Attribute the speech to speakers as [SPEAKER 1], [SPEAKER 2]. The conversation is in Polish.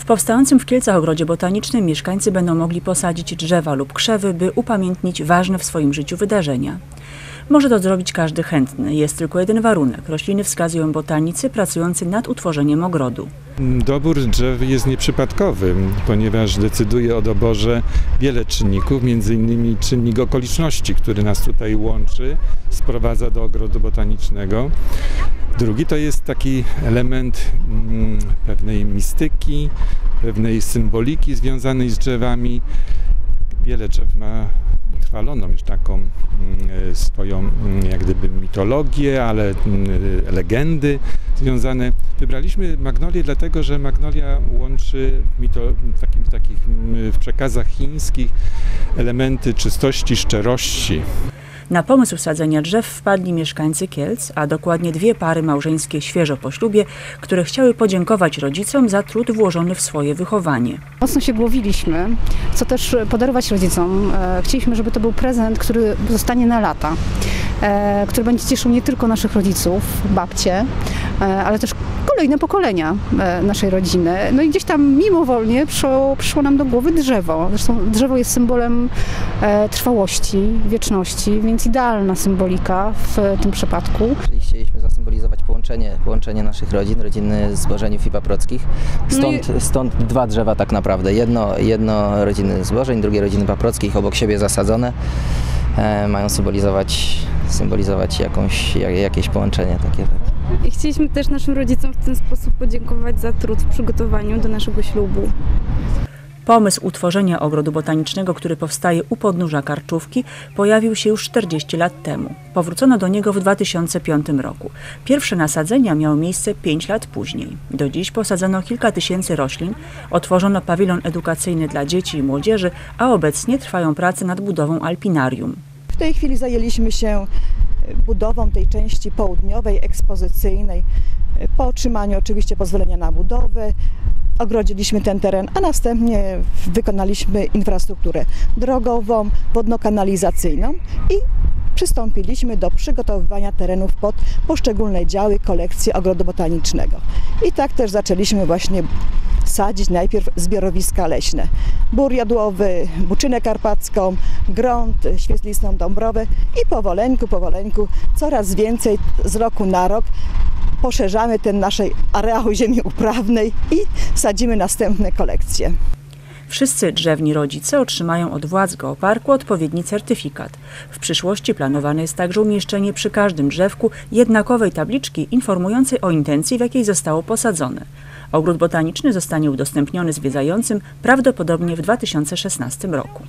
[SPEAKER 1] W powstającym w Kielcach ogrodzie botanicznym mieszkańcy będą mogli posadzić drzewa lub krzewy, by upamiętnić ważne w swoim życiu wydarzenia. Może to zrobić każdy chętny. Jest tylko jeden warunek. Rośliny wskazują botanicy pracujący nad utworzeniem ogrodu.
[SPEAKER 2] Dobór drzew jest nieprzypadkowy, ponieważ decyduje o doborze wiele czynników, innymi czynnik okoliczności, który nas tutaj łączy, sprowadza do ogrodu botanicznego. Drugi to jest taki element mm, pewnej mistyki, pewnej symboliki związanej z drzewami. Wiele drzew ma chwaloną już taką mm, e, swoją mm, jak gdyby mitologię, ale mm, legendy związane. Wybraliśmy magnolię dlatego, że magnolia łączy w, takim, takich w przekazach chińskich elementy czystości, szczerości.
[SPEAKER 1] Na pomysł sadzenia drzew wpadli mieszkańcy Kielc, a dokładnie dwie pary małżeńskie świeżo po ślubie, które chciały podziękować rodzicom za trud włożony w swoje wychowanie.
[SPEAKER 3] Mocno się głowiliśmy, co też podarować rodzicom. E, Chcieliśmy, żeby to był prezent, który zostanie na lata, e, który będzie cieszył nie tylko naszych rodziców, babcie, ale też kolejne pokolenia e, naszej rodziny. No i gdzieś tam mimowolnie przyszło, przyszło nam do głowy drzewo. Zresztą drzewo jest symbolem e, trwałości, wieczności, więc idealna symbolika w tym przypadku.
[SPEAKER 4] Czyli chcieliśmy zasymbolizować połączenie, połączenie naszych rodzin, rodziny Zbożeniów i Paprockich.
[SPEAKER 3] No i-
[SPEAKER 4] Stąd, stąd dwa drzewa tak naprawdę. Jedno, jedno rodziny Zbożeń, drugie rodziny Paprockich, obok siebie zasadzone. E, mają symbolizować, symbolizować jakąś, jak, jakieś połączenie takie.
[SPEAKER 5] I chcieliśmy też naszym rodzicom w ten sposób podziękować za trud w przygotowaniu do naszego ślubu.
[SPEAKER 1] Pomysł utworzenia ogrodu botanicznego, który powstaje u podnóża Karczówki, pojawił się już 40 lat temu. Powrócono do niego w 2005 roku. Pierwsze nasadzenia miały miejsce 5 lat później. Do dziś posadzono kilka tysięcy roślin, otworzono pawilon edukacyjny dla dzieci i młodzieży, a obecnie trwają prace nad budową alpinarium.
[SPEAKER 6] W tej chwili zajęliśmy się budową tej części południowej, ekspozycyjnej. Po otrzymaniu oczywiście pozwolenia na budowę, ogrodziliśmy ten teren, a następnie wykonaliśmy infrastrukturę drogową, wodno-kanalizacyjną i przystąpiliśmy do przygotowywania terenów pod poszczególne działy kolekcji ogrodu botanicznego. I tak też zaczęliśmy właśnie sadzić najpierw zbiorowiska leśne. Bór jadłowy, buczynę karpacką, grąd, świetlistą dąbrowę i powoleńku, powoleńku coraz więcej z roku na rok poszerzamy ten naszej areału ziemi uprawnej i sadzimy następne kolekcje.
[SPEAKER 1] Wszyscy drzewni rodzice otrzymają od władz geoparku odpowiedni certyfikat. W przyszłości planowane jest także umieszczenie przy każdym drzewku jednakowej tabliczki informującej o intencji, w jakiej zostało posadzone. Ogród botaniczny zostanie udostępniony zwiedzającym prawdopodobnie w 2016 roku.